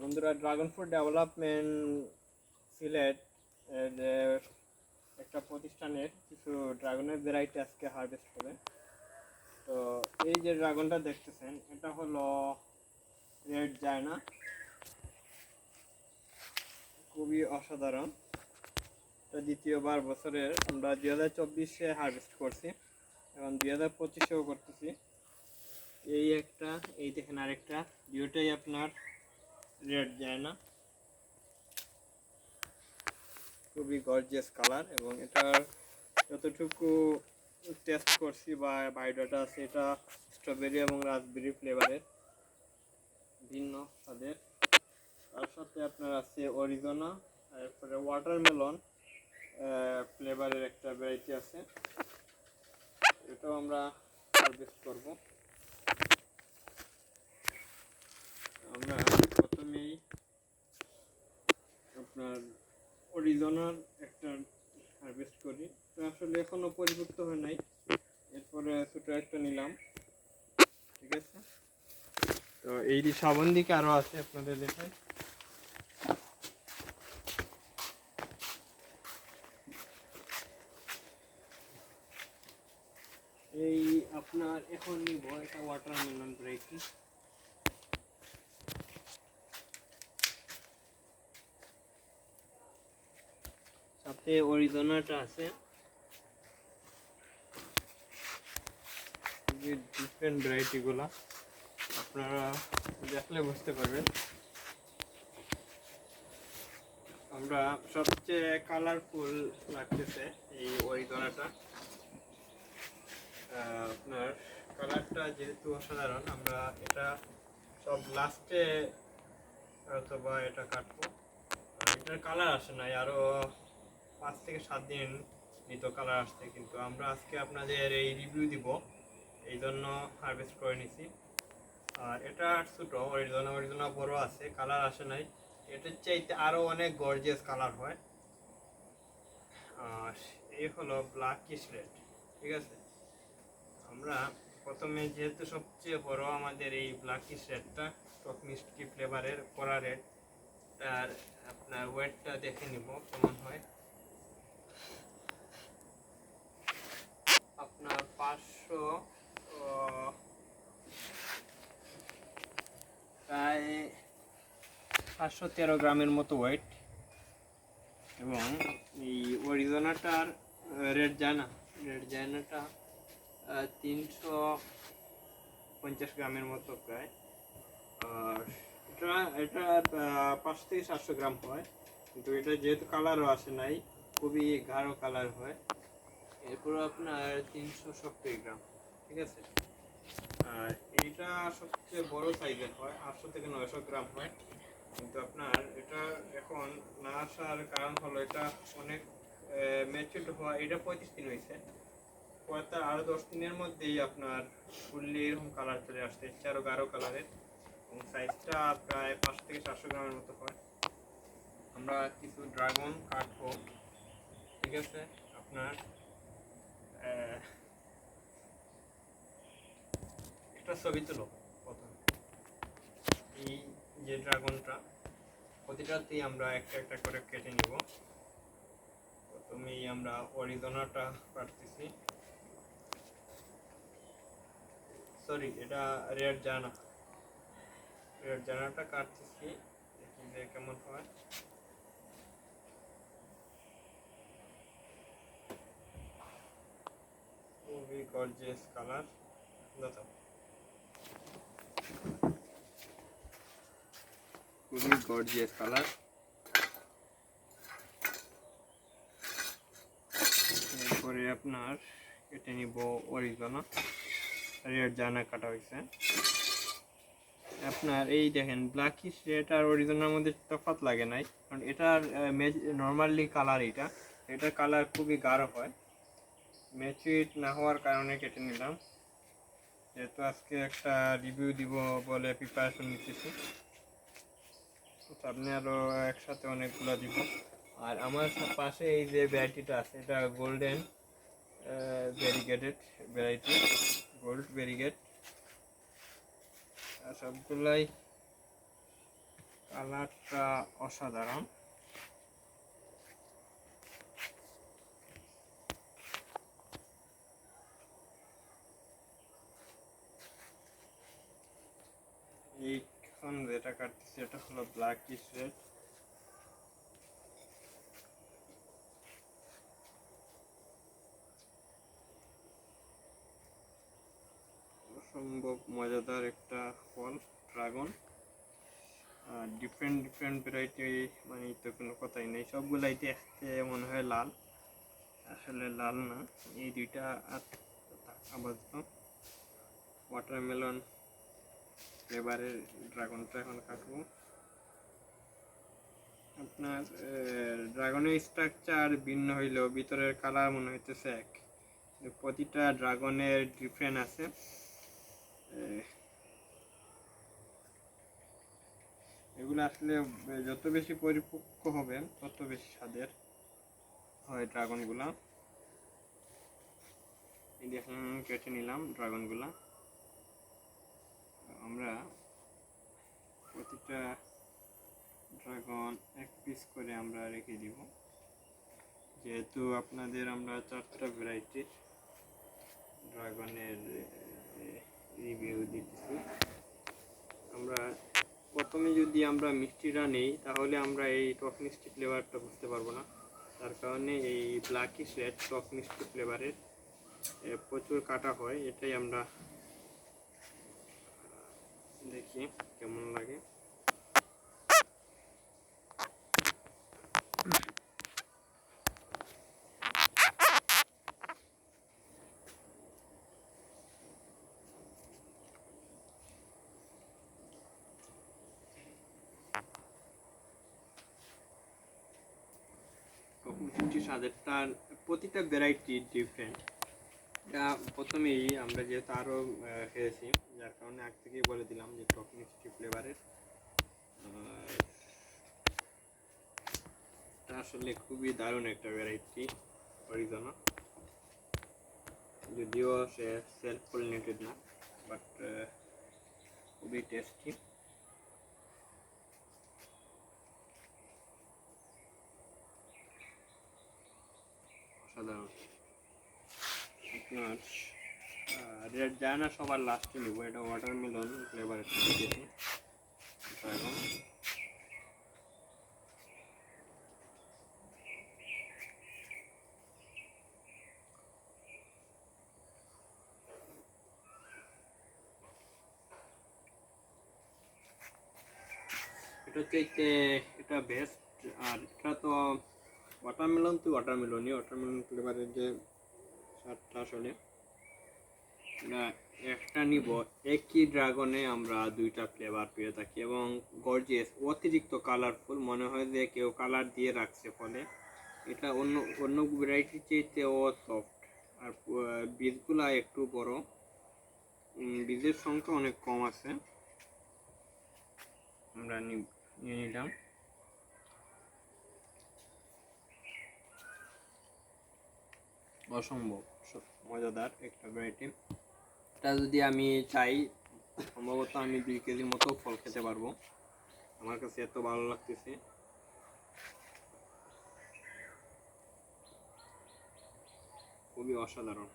বন্ধুরা dragon fruit development Sylhet একটা প্রতিষ্ঠানের কিছু ড্রাগনের ভ্যারাইটি আজকে হারভেস্ট হবে। তো এই যে ড্রাগনটা দেখতেছেন, এটা হলো রেড জায়না খুবই অসাধারণ। এটা দ্বিতীয়বার বছরের, আমরা দুই হাজার চব্বিশে হারভেস্ট করছি এবং দুই হাজার পঁচিশেও করতেছি। এই একটা, এই দেখেন আরেকটা। দুটোই আপনার রেড যায় না? খুবই গর্জিয়াস কালার এবং এটার যতটুকু টেস্ট করছি বা বায়োডাটা আছে, এটা স্ট্রবেরি এবং রাসবেরি ফ্লেভারের ভিন্ন তাদের। তার সাথে আপনার আছে অরিজোনা তারপরে ওয়াটারমেলন ফ্লেভারের একটা ভ্যারাইটি আছে। এটাও আমরা হারভেস্ট করব। আমরা প্রথমেই আপনার অরিজিনাল একটা হারভেস্ট করি। তো আসলে এখনও পরিপক্ত হয় নাই। এরপরে ছোটো একটা নিলাম। ঠিক আছে? তো এই সাবান দিকে আরও আছে আপনাদের দেখায় এই আপনার এখন নিব, এটা ওয়াটারমেলন ভ্যারাইটি সাথে অরিজিনালটা আছে। ডিফারেন্ট ভ্যারাইটিগুলো আপনারা দেখলে বুঝতে পারবেন। আমরা সবচেয়ে কালারফুল লাগতেছে এই অরিজিনালটা আপনার কালারটা যেহেতু অসাধারণ, আমরা এটা সব লাস্টে অথবা এটা কাটবো। এটার কালার আসে নাই আরও পাঁচ থেকে সাত দিন নিত কালার আসতে কিন্তু আমরা আজকে আপনাদের এই রিভিউ দিব। এই জন্য হারভেস্ট করে নিছি। আর এটা ছোটো অরিজিনাল অরিজিনাল বড় আছে, কালার আসে নাই। এটার চাইতে আরও অনেক গর্জিয়াস কালার হয়। আর এই হলো ব্ল্যাক কিস রেড ঠিক আছে? আমরা প্রথমে যেহেতু সবচেয়ে বড় আমাদের এই ব্ল্যাক কিস রেডটা টক মিষ্টি ফ্লেভারের কড়া রেড তার আপনার ওয়েটটা দেখে নিব কেমন হয় আপনার পাঁচশো প্রায় পাঁচশো তেরো গ্রামের মতো ওয়েট এবং এই অরিজোনাটার রেড জানা? রেড জানাটা তিনশো পঞ্চাশ গ্রামের মতো প্রায়। এটা এটা পাঁচশো থেকে সাতশো গ্রাম হয়। কিন্তু এটা যেহেতু কালারও আসে নাই, খুবই গাঢ় কালার হয়। এরপর আপনার তিনশো সত্তর গ্রাম, ঠিক আছে? আর এইটা সবচেয়ে বড় সাইজের হয়, আটশো থেকে নয়শো গ্রাম হয়। কিন্তু আপনার এটা এখন না আসার কারণ হলো এটা অনেক ম্যাচুরড হওয়া, এটা পঁয়ত্রিশ দিন হয়েছে। পরে আরও দশ দিনের মধ্যেই আপনার ফুললি এরকম কালার চলে আসছে চেয়ে আরও গাঢ় কালারের এবং সাইজটা প্রায় পাঁচশো থেকে সাতশো গ্রামের মতো হয়। আমরা কিছু ড্রাগন কাঠ কাটবো, ঠিক আছে? আপনার একটা ছবি তুলো প্রথম। এই যে ড্রাগনটা, প্রতিটাতেই আমরা একটা একটা করে কেটে নিব। প্রথমেই আমরা অরিজনাটা কাটতেছি সরি এটা রেড জানা। রেড জানাটা কাটতেছি, দেখি যে কেমন হয় খুবই গর্জিয়াস কালার দাদা খুবই গর্জিয়াস কালার এরপরে আপনার কেটে নিব অরিজনা রেড জানা কাটা হয়েছে। আপনার এই দেখেন ব্ল্যাকিশ রেড আর অরিজিনাল মধ্যে তফাৎ লাগে নাই। কারণ এটার নর্মালি কালার এটা। এটার কালার খুবই গাঢ় হয়। ম্যাচুইট না হওয়ার কারণে কেটে নিলাম। যেহেতু আজকে একটা রিভিউ দিব বলে প্রিপারেশন নিতেছি। সামনে আরও একসাথে অনেকগুলো দিব। আর আমার পাশে এই যে ভ্যারাইটিটা আছে, এটা গোল্ডেন ভেরিগেটেড ভ্যারাইটি গোল্ড আর সবগুলাই কালারটা অসাধারণ। এইখন যেটা কাটতেছি এটা হলো ব্ল্যাক রেড অসম্ভব মজাদার একটা ফল, ড্রাগন। ডিফারেন্ট ডিফারেন্ট ভ্যারাইটি মানে তো কোনো কথাই নেই। সবগুলাই দেখতে মনে হয় লাল। আসলে লাল না। এই দুইটা আপাতত ওয়াটারমেলন ফ্লেভারের ড্রাগনটা এখন কাটবো। আপনার ড্রাগনের স্ট্রাকচার ভিন্ন হইলেও ভিতরের কালার মনে হইতেছে এক। প্রতিটা ড্রাগনের ডিফারেন্ট আছে। এগুলো আসলে যত বেশি পরিপক্ক হবে, তত বেশি স্বাদের হয় ড্রাগনগুলা। এখন কেটে নিলাম ড্রাগনগুলা। আমরা প্রতিটা ড্রাগন এক পিস করে আমরা রেখে দিব। যেহেতু আপনাদের আমরা চারটা ভ্যারাইটির ড্রাগনের রিভিউ দিতেছি। আমরা প্রথমে যদি আমরা মিষ্টিটা নেই, তাহলে আমরা এই টক মিষ্টি ফ্লেভারটা বুঝতে পারব না। তার কারণে এই ব্ল্যাকিশ রেড টক মিষ্টি ফ্লেভারের প্রচুর কাটা হয়, এটাই আমরা দেখি কেমন লাগে? মিষ্টি স্বাদেরটা প্রতিটা ভ্যারাইটি ডিফারেন্ট প্রথমেই আমরা যেহেতু আরও খেয়েছি, যার কারণে আগ থেকেই বলে দিলাম যে টক মিষ্টি ফ্লেভারের আসলে খুবই দারুণ একটা ভ্যারাইটি অরিজনা যদিও সে সেলফ পলিনেটেড না বাট খুবই টেস্টি অসাধারণ। আপনার রেড যায় না সবার লাস্টে নিব, এটা ওয়াটারমেলন ফ্লেভার এটা হচ্ছে এটা বেস্ট আর এটা তো ওয়াটারমেলন তো ওয়াটারমেলনই ওয়াটারমেলন ফ্লেভারের যে স্বাদটা আসলে। একটা নিব। একই ড্রাগনে আমরা দুইটা ফ্লেভার পেয়ে থাকি এবং গর্জিয়াস অতিরিক্ত কালারফুল মনে হয় যে কেউ কালার দিয়ে রাখছে ফলে। এটা অন্য অন্য ভ্যারাইটির চেয়েতে ও সফট আর বীজগুলা একটু বড়। বীজের সংখ্যা অনেক কম আছে। আমরা নিয়ে নিলাম। অসম্ভব। মজাদার একটা ভ্যারাইটি এটা যদি আমি চাই, সম্ভবত আমি দুই কেজির মতো ফল খেতে পারব। আমার কাছে এত ভালো লাগতেছে। খুবই অসাধারণ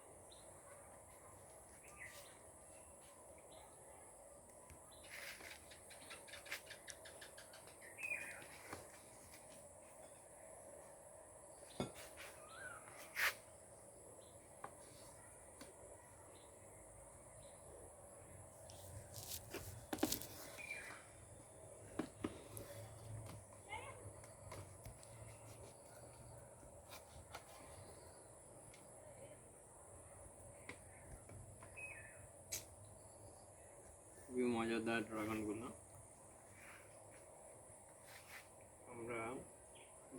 খুবই মজাদার ড্রাগনগুলো আমরা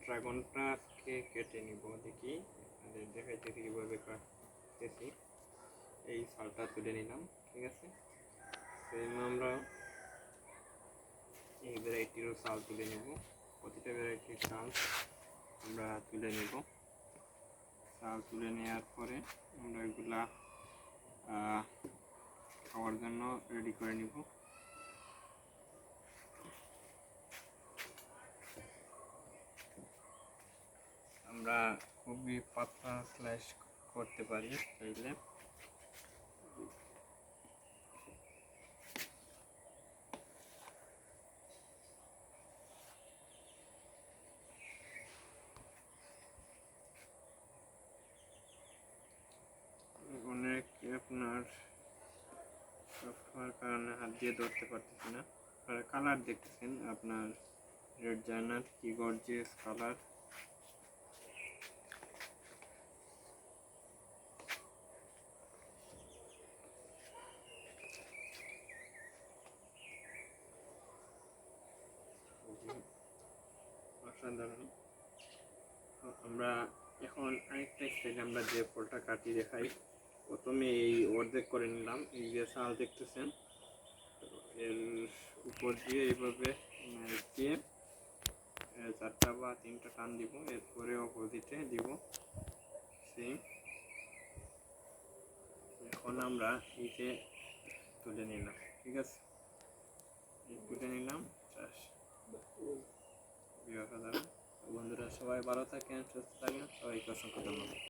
ড্রাগনটা আজকে কেটে নিব, দেখি। আপনাদের দেখাইতেছি কীভাবে কাটতেছি। এই সালটা তুলে নিলাম, ঠিক আছে? সেম আমরা এই ভ্যারাইটিরও সাল তুলে নেব। প্রতিটা ভ্যারাইটির সাল আমরা তুলে নেব। সাল তুলে নেওয়ার পরে আমরা এগুলা খাওয়ার জন্য রেডি করে নিব। আমরা খুবই পাতলা স্ল্যাশ করতে পারি চাইলে। অনেক আপনার সফটওয়্যার কারণে হাত দিয়ে ধরতে পারতেছি না। কালার দেখতেছেন আপনার রেড জার্নার কি গর্জিয়াস কালার অসাধারণ আমরা এখন আরেকটা স্টাইলে আমরা যে ফলটা কাটি দেখাই। প্রথমে এই অর্ধেক করে নিলাম, এই যে শাল দেখতেছেন। এর উপর দিয়ে এইভাবে দিয়ে চারটা বা তিনটা টান দিব, এরপরে অপোজিটে দিব। সেম এখন আমরা এই যে তুলে নিলাম, ঠিক আছে? তুলে নিলাম চাষ অসাধারণ বন্ধুরা সবাই ভালো থাকেন সুস্থ থাকেন। সবাইকে অসংখ্য ধন্যবাদ।